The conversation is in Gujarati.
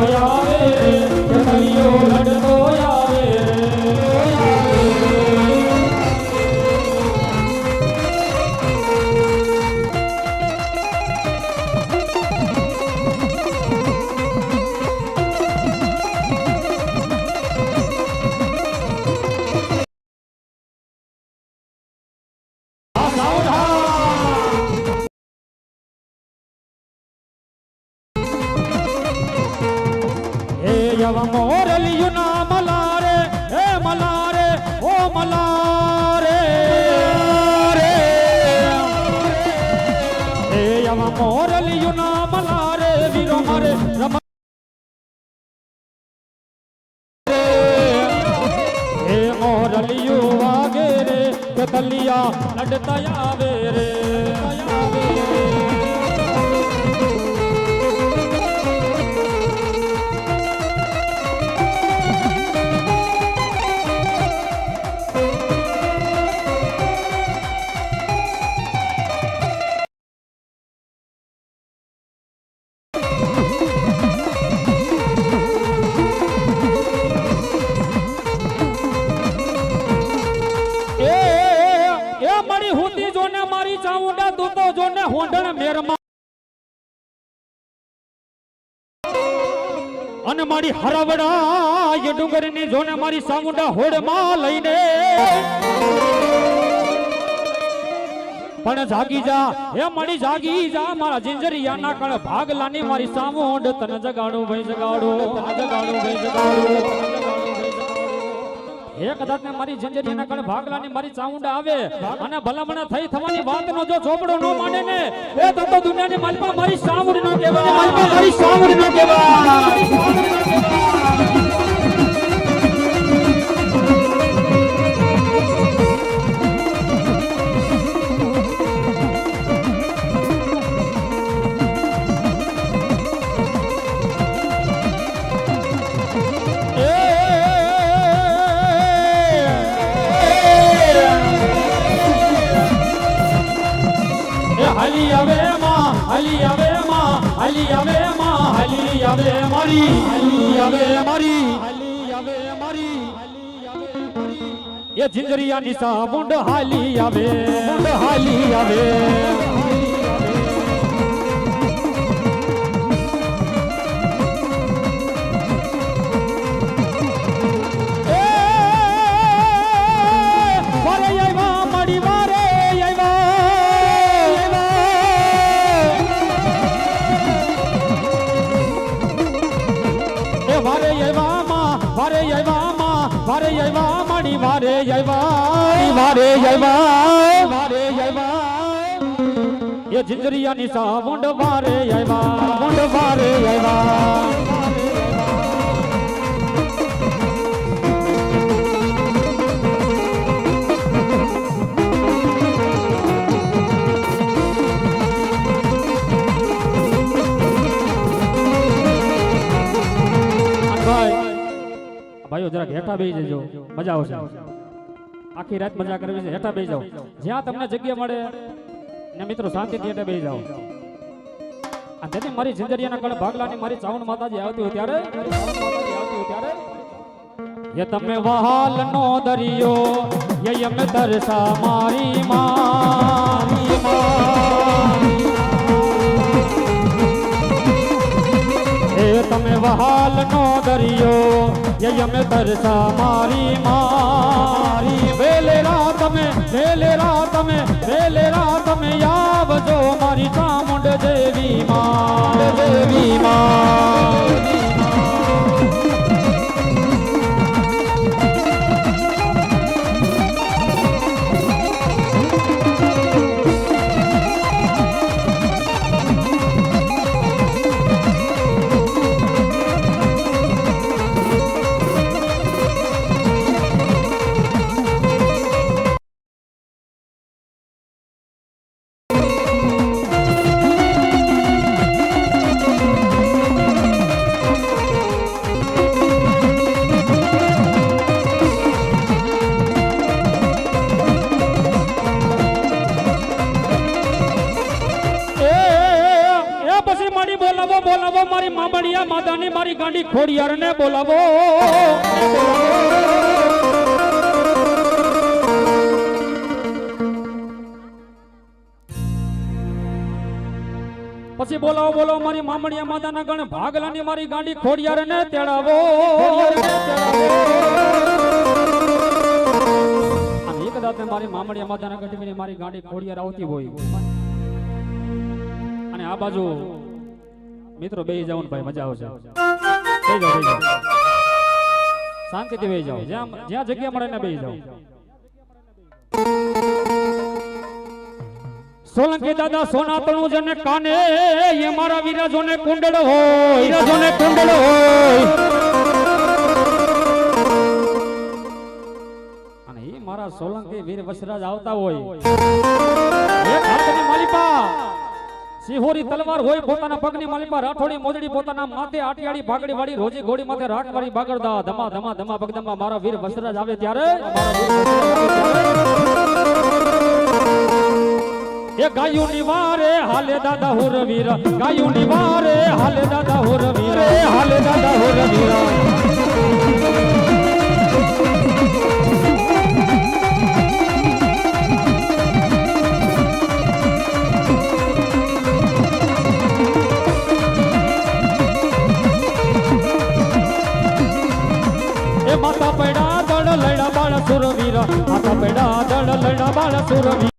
આવે તલિયા લડતા આવે રે હોંડણ મેરમાં અને મારી હરાવડા ડુંગરની જોને મારી ચામુંડા હોડમાં લઈને પણ જાગી જા, હે મારી જાગી જા, મારા જિંજરિયાના કળ ભાગલાની મારી સામુંડ, તને જગાડું, ભાઈ જગાડું, તને જગાડું, ભાઈ જગાડું. હે કદાચ ને મારી જંજરીના કણ ભાગલાની મારી ચાઉંડા આવે અને ભલામણા થઈ થવાની વાતનો જો ચોપડો ન માને ને, એ તો તો દુનિયાની માલપા મારી સામુડી નો કહેવાય. મારી સામુડી ન કહેવાય. હલી આવે માં હલી આવે માં હલી આવે માં હલી આવે મારી હલી આવે મારી હલી આવે મારી. એ જિંજરિયા નિશા મુંડ હાલી આવે મુંડ હાલી આવે મારી મારે જય ભાઈ મારે જય ભાઈ એ જિંદરિયા ની સાબુંડ મારે જય ભાઈ મુંડ મારે જય ભાઈ ભાઈઓ જરાક હેઠા બેસી જજો. મજા આવશે. આખી રાત મજા કરવી છે. હેઠા બેસી જાઓ. જ્યાં તમને જગ્યા મળે ને મિત્રો શાંતિથી હેઠા બેસી જાઓ. આ તેથી મારી જિંદરિયાના કળ ભાગલાની મારી ચાવણ માતાજી આવતી હોય ત્યારે મારી ચાવણ માતાજી આવતી હોય ત્યારે એ તમે વહાલ નો દરિયો, એ અમે તરસા મારી મારી મારી. એ તમે વહાલ નો દરિયો, એ અમે તરસા મારી મારી વેલેરા તમે વેલેરા તમે વેલેરા તમે આવજો મારી ચામુંડ દેવી માં. દેવી માં. ગાંડી ખોડિયાર બોલાવો. પછી બોલાવો બોલાવો, મારી મામણિયા માતાના ગણ ભાગલાની મારી ગાંડી ખોડિયાર ને તેડાવો. દાતે મારી મામણિયા માતાના ગઢવીને મારી ગાંડી ખોડિયાર આવતી હોય. અને આ બાજુ મિત્રો બે જાવ ભાઈ, મજા આવશે. બેહી જાઓ, થઈ જાઓ. શાંતિથી બેસી જાઓ. જ્યાં જ્યાં જગ્યા મળે ને બેસી જાઓ. સોલંકી દાદા સોના તણું જને કાને, એ મારા વિરાજોને કુંડળ હોય. વિરાજોને કુંડળ હોય. અને એ મારા સોલંકી વીર વસરાજ આવતા હોય. એક હાથની માલિપા સિહોરી તલવાર હોય, પોતાના પગની માલિપા રાઠોડી મોજડી, પોતાના માથે આટિયાળી ભાગડી વાળી રોજી ઘોડી માથે રાખવાળી બાગડદા. ધમા ધમા ધમા બગદમા મારા વીર વસરાજ આવે ત્યારે એ ગાયું નિવારે હાલે દાદા હોર વીર ગાયું નિવારે હાલે દાદા હોર વીર, હાલે દાદા હોર વીર. એ માતા